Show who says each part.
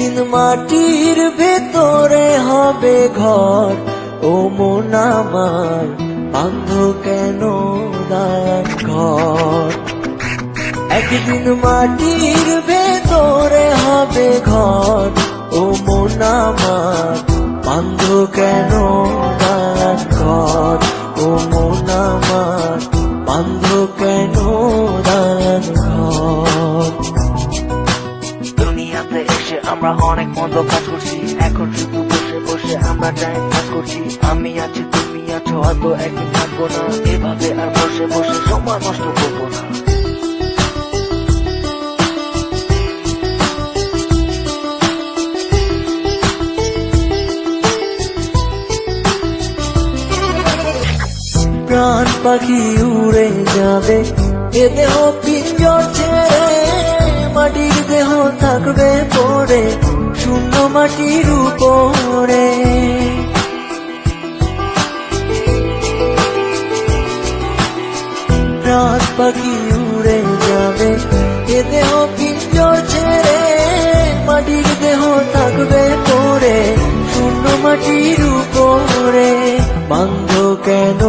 Speaker 1: একদিন মাটির ভেতরে হবে ঘর। ও মন আমার বান্ধ কেন ঘর? একদিন মাটির ভেতরে হবে ঘর। ও মন আমার বান্ধ কেন ঘর? ও মন আমার বান্ধ কেন
Speaker 2: আমরা অনেক মন্দ কাজ করছি। এখন শুধু বসে বসে আমরা টাইম পাস করছি। আমি আছি, তুমি আছো হয়তো একদিন থাকব না। এভাবে আর বসে বসে সময় নষ্ট করব না।
Speaker 1: প্রাণ পাখি উড়ে যাবে, এ দেহ পিঞ্জর ছেড়ে মাটির দেহ থাকবে। পড়ে শূন্য মাটির উপরে। প্রাণ পাখি উড়ে যাবে, এ দেহ পিঞ্জর ছেড়ে, মাটির দেহ থাকবে পড়ে, শূন্য মাটির উপরে। বান্ধ কেন